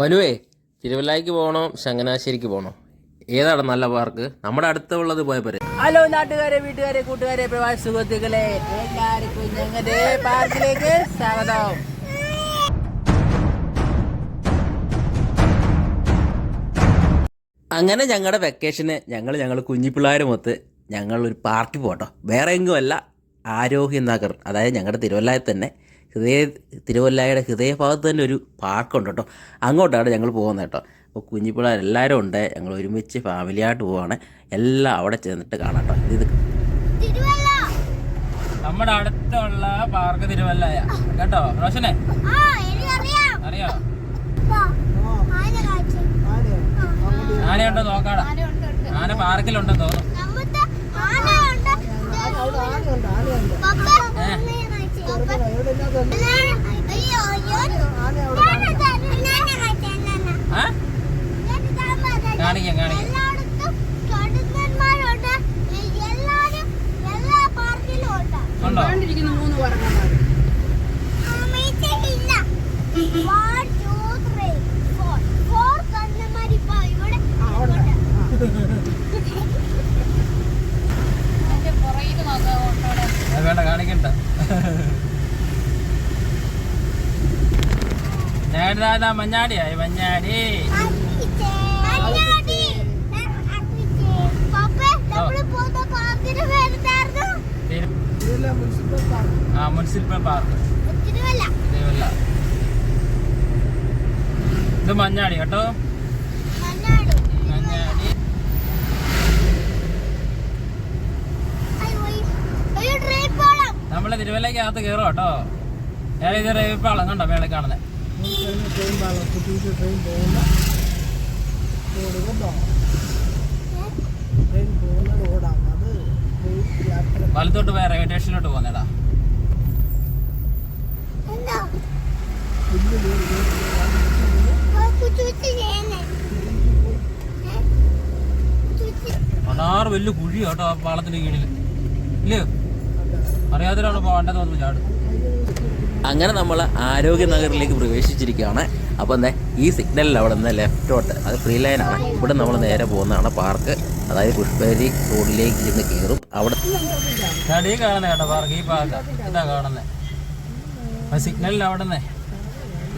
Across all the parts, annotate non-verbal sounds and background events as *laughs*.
മനുവേ തിരുവല്ലായിക്ക് പോകണോ ചങ്ങനാശ്ശേരിക്ക് പോകണോ? ഏതാണ് നല്ല പാർക്ക്? നമ്മുടെ അടുത്തുള്ളത് പോയ പോരെ. ഹലോ നാട്ടുകാരെ വീട്ടുകാരെ കൂട്ടുകാരെ പ്രവാസ സുഹൃത്തുക്കളെ എല്ലാവർക്കും ഞങ്ങളുടെ പാർക്കിലേക്ക് സ്വാഗതം. അങ്ങനെ ഞങ്ങളുടെ വെക്കേഷന് ഞങ്ങൾ ഞങ്ങൾ കുഞ്ഞിപ്പിള്ളേരുമൊത്ത് ഞങ്ങൾ ഒരു പാർക്കിൽ പോട്ടോ വേറെ എങ്ങുമല്ല ആരോഗ്യ നഗർ അതായത് ഞങ്ങളുടെ തിരുവല്ലായിൽ തന്നെ ഹൃദയ തിരുവല്ലായുടെ ഹൃദയഭാഗത്ത് തന്നെ ഒരു പാർക്കുണ്ട് കേട്ടോ. അങ്ങോട്ടാണ് ഞങ്ങൾ പോകുന്നത് കേട്ടോ. അപ്പോൾ കുഞ്ഞിപ്പിള്ളേർ എല്ലാവരും ഉണ്ട്. ഞങ്ങൾ ഒരുമിച്ച് ഫാമിലിയായിട്ട് പോവാണ്. എല്ലാം അവിടെ ചെന്നിട്ട് കാണാം കേട്ടോ. ഇത് നമ്മുടെ അടുത്തുള്ള പാർക്ക് തിരുവല്ലയ. കേട്ടോ റോഷനെ? ആ എനിക്കറിയാം അറിയോ. ആനയുണ്ടോ നോക്കാടാ. ആന പാർക്കിലുണ്ടെന്ന് തോന്നുന്നു. കാണിക്കാം കാണിക്കാം. ഉണ്ട്. ഉണ്ടോ? ആ, ഞാനിതാ മഞ്ഞാടിയായി മഞ്ഞാടി. ആ മുനിസിപ്പൽ പാർക്ക്. തിരുവല്ല. ഇത് മഞ്ഞാടി കേട്ടോ. മഞ്ഞാടി. നമ്മൾ തിരുവല്ലക്കകത്ത് കയറും കേട്ടോ. ഏറെ ഇത് റേപ്പാളം കണ്ടോ മേളെ കാണുന്നത് വലത്തോട്ട് പോയ റെയിൽവേ സ്റ്റേഷനിലോട്ട് പോകുന്നേടാ എന്താ? വലത്തോട്ട് കുച്ചുകുച്ചു ചെയ്യുന്നെ. ഏ? കുച്ചുകുച്ചു. അതാറ് വലിയ കുഴി കേട്ടോ ആ പാളത്തിന്റെ കീഴിൽ ഇല്ലയോ അറിയാത്തവരാണ് പോകേണ്ടത് തോന്നുന്നു ചാട് അങ്ങനെ നമ്മൾ ആരോഗ്യ നഗറിലേക്ക് പ്രവേശിച്ചിരിക്കുകയാണ്. അപ്പോൾ എന്താ ഈ സിഗ്നലിൽ അവിടെ നിന്ന് ലെഫ്റ്റോട്ട് അത് ഫ്രീ ലൈനാണ് ഇവിടെ നമ്മൾ നേരെ പോകുന്നതാണ് പാർക്ക്. അതായത് പുഷ്പേരി റോഡിലേക്ക് ചെന്ന് കയറും. അവിടെ കാണുന്ന കേട്ടോ പാർക്ക് ഈ പാർക്ക്. ഇതാ കാണുന്നത് സിഗ്നലിൽ അവിടെ നിന്ന്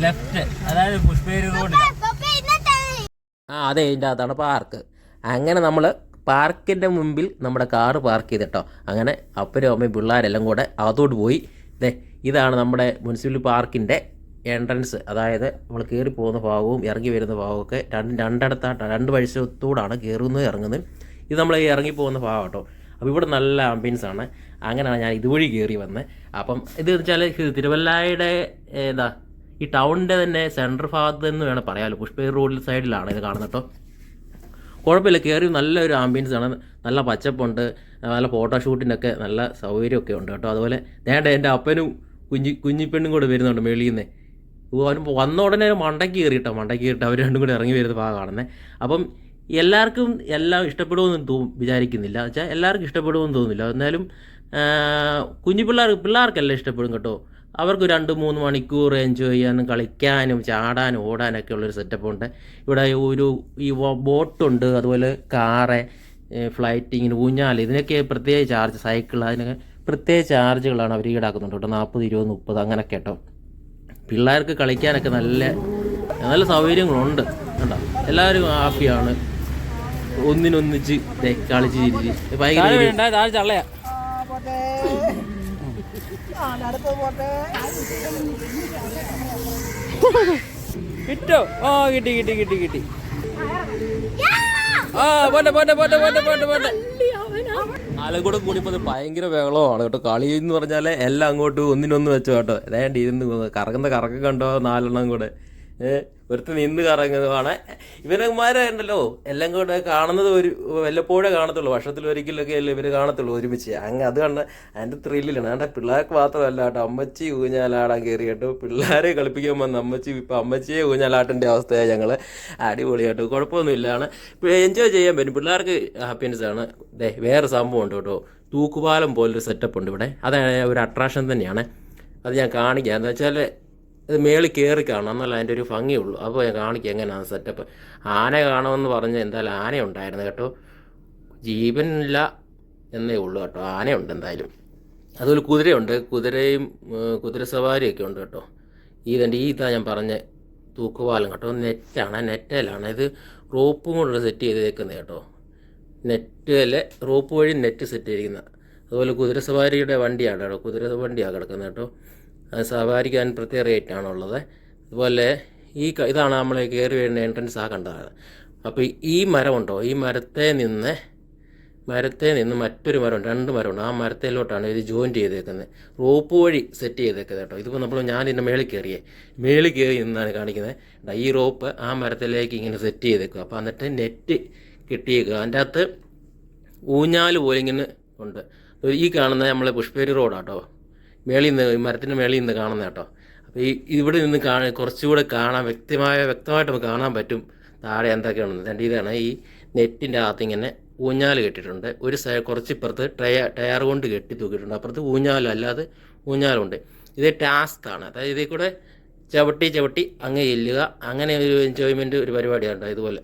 ലെഫ്റ്റ് അതായത് പുഷ്പേരി ആ അതെ ഇതിന്റെ അകത്താണ് പാർക്ക്. അങ്ങനെ നമ്മൾ പാർക്കിന്റെ മുമ്പിൽ നമ്മുടെ കാറ് പാർക്ക് ചെയ്തിട്ടോ. അങ്ങനെ അപ്പനും അമ്മയും പിള്ളേരെല്ലാം കൂടെ അകത്തോട്ട് പോയി. ദേ ഇതാണ് നമ്മുടെ മുനിസിപ്പൽ പാർക്കിന്റെ എൻട്രൻസ്. അതായത് നമ്മൾ കയറി പോകുന്ന ഭാഗവും ഇറങ്ങി വരുന്ന ഭാഗമൊക്കെ രണ്ട് രണ്ടിടത്തായിട്ട് രണ്ട് വഴിച്ചത്തൂടാണ് കയറുന്നത് ഇറങ്ങുന്നത്. ഇത് നമ്മൾ ഈ ഇറങ്ങി പോകുന്ന ഭാഗം കേട്ടോ. അപ്പോൾ ഇവിടെ നല്ല ആംബിയൻസ് ആണ്. അങ്ങനെയാണ് ഞാൻ ഇതുവഴി കയറി വന്നത് അപ്പം ഇത് വെച്ചാൽ തിരുവല്ലായുടെ എന്താ ഈ ടൗണിന്റെ തന്നെ സെൻട്രൽ ഭാഗത്ത് എന്ന് വേണം പറയാമല്ലോ പുഷ്പേ റോഡിൽ സൈഡിലാണ് ഇത് കാണുന്നത് കേട്ടോ. കുഴപ്പമില്ല കയറി നല്ലൊരു ആംബിയൻസ് ആണ്. നല്ല പച്ചപ്പുണ്ട് നല്ല ഫോട്ടോഷൂട്ടിനൊക്കെ നല്ല സൗകര്യമൊക്കെ ഉണ്ട് കേട്ടോ. അതുപോലെ നേണ്ട എന്റെ അപ്പനും കുഞ്ഞി കുഞ്ഞിപ്പെണ്ണും കൂടെ വരുന്നുണ്ട് മേളിൽ നിന്ന് അവൻ വന്ന ഉടനെ മണ്ടയ്ക്ക് കയറിയിട്ടോ? മണ്ടയ്ക്ക് കയറിയിട്ട് അവർ രണ്ടും കൂടെ ഇറങ്ങി വരുന്ന ഭാഗം കാണുന്നത് അപ്പം എല്ലാവർക്കും എല്ലാം ഇഷ്ടപ്പെടുമെന്ന് തോ വിചാരിക്കുന്നില്ല. വെച്ചാൽ എല്ലാവർക്കും ഇഷ്ടപ്പെടുമെന്ന് തോന്നുന്നില്ല. എന്നാലും കുഞ്ഞു പിള്ളേർ പിള്ളേർക്കെല്ലാം ഇഷ്ടപ്പെടും കേട്ടോ. അവർക്ക് രണ്ട് മൂന്ന് മണിക്കൂർ എൻജോയ് ചെയ്യാനും കളിക്കാനും ചാടാനും ഓടാനൊക്കെ ഉള്ളൊരു സെറ്റപ്പ് ഉണ്ട്. ഇവിടെ ഒരു ഈ ബോട്ടുണ്ട് അതുപോലെ കാറ് ഫ്ലൈറ്റ് ഇങ്ങനെ ഊഞ്ഞാൽ ഇതിനൊക്കെ പ്രത്യേക ചാർജ് സൈക്കിൾ അതിനൊക്കെ പ്രത്യേക ചാർജുകളാണ് അവർ ഈടാക്കുന്നുണ്ട് കേട്ടോ. നാൽപ്പത് ഇരുപത് മുപ്പത് അങ്ങനെയൊക്കെ കേട്ടോ. പിള്ളേർക്ക് കളിക്കാനൊക്കെ നല്ല നല്ല സൗകര്യങ്ങളുണ്ട് കേട്ടോ എല്ലാവരും ഹാപ്പിയാണ്. ഒന്നിനൊന്നിച്ച് കളിച്ച് ചിരിച്ച്. ഭയങ്കര കിട്ടോ ഓ കിട്ടി കിട്ടി കിട്ടി കിട്ടി. ആ പോട്ടെ പോട്ടെ പോട്ടെ പോട്ടെ പോട്ടെ പോട്ടെ. നാലും കൂടിപ്പോ ഭയങ്കര ബഹളമാണ് കേട്ടോ. കളി എന്ന് പറഞ്ഞാൽ എല്ലാം അങ്ങോട്ട് ഒന്നിനൊന്ന് വെച്ചു കേട്ടോ. ഏതാണ്ട് ഇരുന്ന് കറങ്ങുന്ന കറക്കം കണ്ടോ? നാലെണ്ണം കൂടെ. ഏഹ് ഒരുത്ത് നിന്ന് കറങ്ങുന്നതാണ് ഇവരന്മാരെ ഉണ്ടല്ലോ എല്ലാം കൂടെ കാണുന്നത് ഒരു വല്ലപ്പോഴേ കാണത്തുള്ളൂ. വർഷത്തിൽ ഒരിക്കലൊക്കെ അല്ലേ ഇവർ കാണത്തുള്ളൂ ഒരുമിച്ച്. അങ്ങ് അത് കണ്ട് അതിന്റെ ത്രില്ലിലാണ് അതിന്റെ പിള്ളേർക്ക് മാത്രമല്ല കേട്ടോ അമ്മച്ചി ഊഞ്ഞാലാടാൻ കയറി കേട്ടോ പിള്ളേരെ കളിപ്പിക്കാൻ വന്ന അമ്മച്ചി ഇപ്പം അമ്മച്ചിയെ ഊഞ്ഞാലാട്ടേണ്ട അവസ്ഥയാണ് ഞങ്ങൾ അടിപൊളിയായിട്ട് കുഴപ്പമൊന്നുമില്ലാണ് എൻജോയ് ചെയ്യാൻ പറ്റും. പിള്ളേർക്ക് ഹാപ്പിനെസ് ആണ്. ദേ വേറെ സംഭവം ഉണ്ട് കേട്ടോ. തൂക്കുപാലം പോലൊരു സെറ്റപ്പ് ഉണ്ട് ഇവിടെ. അതാണ് ഒരു അട്രാക്ഷൻ തന്നെയാണ്. അത് ഞാൻ കാണിക്കാം. എന്താ വെച്ചാൽ ഇത് മേളിൽ കയറി കാണണം. എന്നാലും അതിന്റെ ഒരു ഭംഗിയുള്ളൂ അപ്പോൾ കാണിക്കുക എങ്ങനെയാണ് സെറ്റപ്പ് ആന കാണുമെന്ന് പറഞ്ഞ് എന്തായാലും ആന ഉണ്ടായിരുന്നു കേട്ടോ. ജീവനില്ല എന്നേ ഉള്ളൂ കേട്ടോ. ആനയുണ്ട് എന്തായാലും. അതുപോലെ കുതിരയുണ്ട്. കുതിരയും കുതിര സവാരിയൊക്കെ ഉണ്ട് കേട്ടോ. തന്നെ ഈ ഇതാ ഞാൻ പറഞ്ഞ തൂക്കുപാലം കേട്ടോ. നെറ്റാണ്. നെറ്റലാണ്. ഇത് റോപ്പും കൊണ്ടുള്ള സെറ്റ് ചെയ്തേക്കുന്നത് കേട്ടോ. നെറ്റിലെ റോപ്പ് വഴി നെറ്റ് സെറ്റ് ചെയ്തിരിക്കുന്നത്. അതുപോലെ കുതിര സവാരിയുടെ വണ്ടിയാണ് കേട്ടോ. കുതിര വണ്ടിയാണ് കിടക്കുന്നത് കേട്ടോ. സവാരിക്കാൻ പ്രത്യേക റേറ്റാണുള്ളത് അതുപോലെ ഈ ഇതാണ് നമ്മൾ കയറി വരുന്ന എൻട്രൻസ് ആ കണ്ടതാണ് അപ്പോൾ ഈ മരമുണ്ടോ? ഈ മരത്തെ നിന്ന് മരത്തെ നിന്ന് മറ്റൊരു മരം രണ്ട് മരമുണ്ട്. ആ മരത്തിലോട്ടാണ് ഇത് ജോയിൻ ചെയ്തേക്കുന്നത്. റോപ്പ് വഴി സെറ്റ് ചെയ്തേക്കുന്നത് കേട്ടോ. ഇതിപ്പോൾ നമ്മൾ ഞാൻ ഇതിന്റെ മേളിൽ കയറിയേ മേളിൽ കയറി നിന്നാണ് കാണിക്കുന്നത്. ഈ റോപ്പ് ആ മരത്തിലേക്ക് ഇങ്ങനെ സെറ്റ് ചെയ്തേക്കുക അപ്പോൾ എന്നിട്ട് നെറ്റ് കിട്ടിയേക്കുക അതിന്റെ അകത്ത് ഊഞ്ഞാൽ പോലെ ഇങ്ങനെ ഉണ്ട്. ഈ കാണുന്ന നമ്മളെ പുഷ്പേരി റോഡാട്ടോ മേളിൽ നിന്ന് മരത്തിന്റെ മേളിൽ നിന്ന് കാണുന്ന കേട്ടോ. അപ്പോൾ ഈ ഇവിടെ നിന്ന് കാണാൻ കുറച്ചുകൂടെ കാണാൻ വ്യക്തമായ വ്യക്തമായിട്ട് നമുക്ക് കാണാൻ പറ്റും താഴെ എന്തൊക്കെയാണെന്ന്. രണ്ട് ഇതാണ് ഈ നെറ്റിന്റെ അകത്ത് ഇങ്ങനെ ഊഞ്ഞാൽ കെട്ടിയിട്ടുണ്ട്. ഒരു സൈ കുറച്ച് ഇപ്പുറത്ത് ടയർ ടയർ കൊണ്ട് കെട്ടി തൂക്കിയിട്ടുണ്ട്. അപ്പുറത്ത് ഊഞ്ഞാലും അല്ലാതെ ഊഞ്ഞാലുണ്ട്. ഇത് ടാസ്ക് ആണ്. അതായത് ഇതിൽ കൂടെ ചവിട്ടി ചവിട്ടി അങ്ങ് ചെല്ലുക. അങ്ങനെ ഒരു എൻജോയ്മെന്റ് ഒരു പരിപാടിയാണ് ഇതുപോലെ.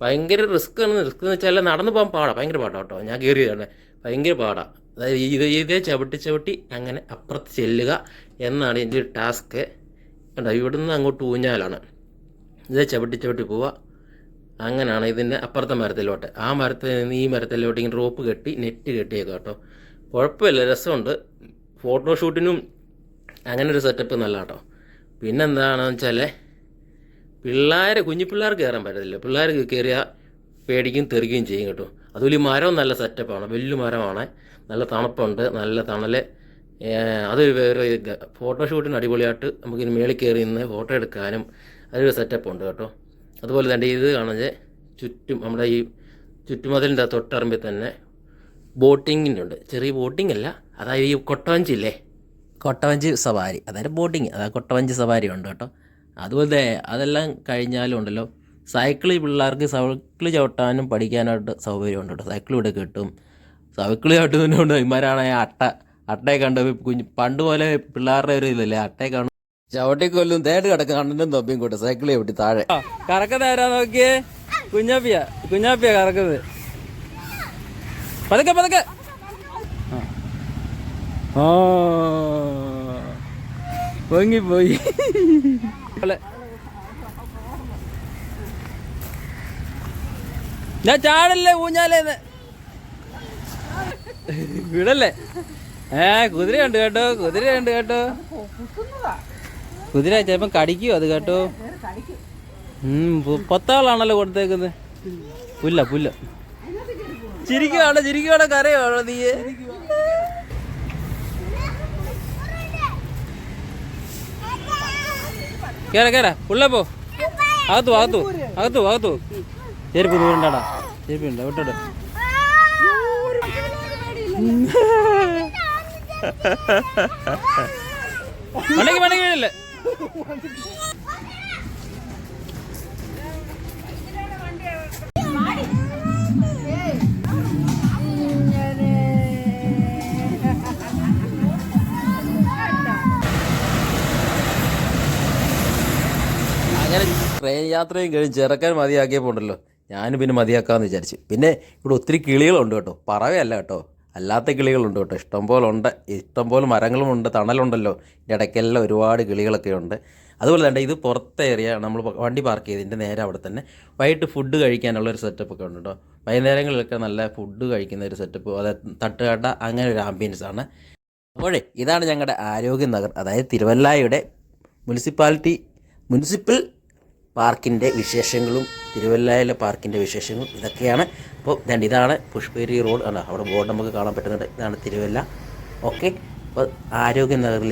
ഭയങ്കര റിസ്ക് ആണ്. റിസ്ക് എന്ന് വെച്ചാൽ നടന്നു പോകാൻ പാടാണ് ഭയങ്കര പാടാണ് കേട്ടോ. ഞാൻ കയറിയതാണ്. ഭയങ്കര പാടാ. അതായത് ഇത് ഇത് ചവിട്ടി ചവിട്ടി അങ്ങനെ അപ്പുറത്ത് ചെല്ലുക എന്നാണ് എന്റെ ടാസ്ക്. കണ്ടോ ഇവിടുന്ന് അങ്ങോട്ട് ഊഞ്ഞാലാണ്. ഇതേ ചവിട്ടി ചവിട്ടി പോവുക. അങ്ങനെയാണ് ഇതിന്റെ അപ്പുറത്തെ മരത്തിലോട്ട്. ആ മരത്തിൽ നിന്ന് ഈ മരത്തിലോട്ട് ഇങ്ങനെ റോപ്പ് കെട്ടി നെറ്റ് കെട്ടിയേക്കാം കേട്ടോ. കുഴപ്പമില്ല രസമുണ്ട്. ഫോട്ടോഷൂട്ടിനും അങ്ങനെ ഒരു സെറ്റപ്പ് നല്ല കേട്ടോ. പിന്നെന്താണെന്ന് വെച്ചാൽ പിള്ളേർ കുഞ്ഞു പിള്ളേർക്ക് കയറാൻ പറ്റത്തില്ല. പിള്ളേർക്ക് കയറിയാൽ പേടിക്കും തെറിക്കുകയും ചെയ്യും കേട്ടോ. അതുപോലെ മരം നല്ല സെറ്റപ്പാണ് വലിയ മരമാണ്. നല്ല തണുപ്പുണ്ട്. നല്ല തണൽ അത് വേറെ ഫോട്ടോ ഫോട്ടോഷൂട്ടിന് അടിപൊളിയായിട്ട് നമുക്ക് ഇനി മേളിൽ കയറി നിന്ന് ഫോട്ടോ എടുക്കാനും അതൊരു സെറ്റപ്പ് ഉണ്ട് കേട്ടോ. അതുപോലെ തന്നെ ഇത് കാണുന്നത് ചുറ്റും നമ്മുടെ ഈ ചുറ്റുമതിലിന്റെ തൊട്ടറമ്പിൽ തന്നെ ബോട്ടിങ്ങിന്റെ ഉണ്ട്. ചെറിയ ബോട്ടിംഗ് അല്ല. അതായത് ഈ കൊട്ടവഞ്ചി ഇല്ലേ? കൊട്ടവഞ്ചി സവാരി. അതായത് ബോട്ടിങ്. അതായത് കൊട്ടവഞ്ചി സവാരി ഉണ്ട് കേട്ടോ. അതുപോലെ അതെല്ലാം കഴിഞ്ഞാലും ഉണ്ടല്ലോ. സൈക്കിൾ പിള്ളേർക്ക് സൈക്കിൾ ചവിട്ടാനും പഠിക്കാനായിട്ട് സൗകര്യമുണ്ട് കേട്ടോ. സൈക്കിൾ ഇവിടെ കിട്ടും. സൈക്കിൾ ചവിട്ടുന്നതിനുണ്ട് ഇമാരാണെങ്കിൽ അട്ട അട്ടയെ കണ്ട് കുഞ്ഞ് പണ്ട് പോലെ പിള്ളേരുടെ ഒരു ഇതില്ലേ. അട്ടയെ കാണും ചവിട്ടിക്കൊല്ലും തേട് കിടക്കും കണ്ണനും തൊപ്പിയും കൂട്ടെ സൈക്കിൾ ചവിട്ടി താഴെ. കറക്കുന്നത് ആരാ നോക്കിയേ. കുഞ്ഞാപ്പിയ കുഞ്ഞാപ്പിയ കറക്കുന്നത്. പതുക്കെ പതുക്കെ. ആ. പൊങ്ങിപ്പോയി. *laughs* ഞാൻ ചാടല്ലേ ഊഞ്ഞാലേന്ന്? വിടല്ലേ? ഏ കുതിരയുണ്ട് കേട്ടോ കുതിരയുണ്ട് കേട്ടോ. കുതിര ചിലപ്പം കടിക്കോ അത് കേട്ടോ? ഉം, പു- കൊടുത്തേക്കുന്നത്. പുല്ല പുല്ല. ചിരിക്കുവാണോ ചിരിക്കുവാണോ കരയാണോ നീ കേറ കേറ. ഉള്ള പോ. അകത്തു അകത്തു അകത്തു അകത്തു ചെരുപ്പ് ദൂരണ്ടാടാ ചെരുപ്പ് ഉണ്ട് വിട്ടോ മണ്ടയ്ക്ക് മണ്ടയ്ക്ക് വീഴല്ലേ അങ്ങനെ ട്രെയിൻ യാത്രയും കഴിഞ്ഞ് ചെറുക്കാൻ മതിയാക്കിയപ്പോൾ ഉണ്ടല്ലോ. ഞാൻ പിന്നെ മതിയാക്കാമെന്ന് വിചാരിച്ച്. പിന്നെ ഇവിടെ ഒത്തിരി കിളികളുണ്ട് കേട്ടോ. പറവയല്ല കേട്ടോ. അല്ലാത്ത കിളികളുണ്ട് കേട്ടോ. ഇഷ്ടംപോലെ ഉണ്ട്. ഇഷ്ടംപോലെ മരങ്ങളുമുണ്ട് തണലുണ്ടല്ലോ. ഇടയ്ക്കെല്ലാം ഒരുപാട് കിളികളൊക്കെ ഉണ്ട്. അതുപോലെ തന്നെ ഇത് പുറത്തെ ഏരിയ നമ്മൾ വണ്ടി പാർക്ക് ചെയ്തതിന്റെ നേരെ അവിടെ തന്നെ വൈകിട്ട് ഫുഡ് കഴിക്കാനുള്ള ഒരു സെറ്റപ്പ് ഒക്കെ ഉണ്ട് കേട്ടോ. വൈകുന്നേരങ്ങളിലൊക്കെ നല്ല ഫുഡ് കഴിക്കുന്ന ഒരു സെറ്റപ്പ് അതായത് തട്ടുകട അങ്ങനെ ഒരു ആംബിയൻസ് ആണ്. അപ്പോഴേ ഇതാണ് ഞങ്ങളുടെ ആരോഗ്യ നഗർ അതായത് തിരുവല്ലായുടെ മുനിസിപ്പാലിറ്റി മുനിസിപ്പൽ പാർക്കിന്റെ വിശേഷങ്ങളും തിരുവല്ലയിലെ പാർക്കിന്റെ വിശേഷങ്ങളും ഇതൊക്കെയാണ്. അപ്പോൾ ദാണ്ട് ഇതാണ് പുഷ്പേരി റോഡ്. അല്ല അവിടെ ബോർഡ് നമുക്ക് കാണാൻ പറ്റുന്നുണ്ട്. ഇതാണ് തിരുവല്ല. ഓക്കെ. അപ്പോൾ ആരോഗ്യ നഗറിൽ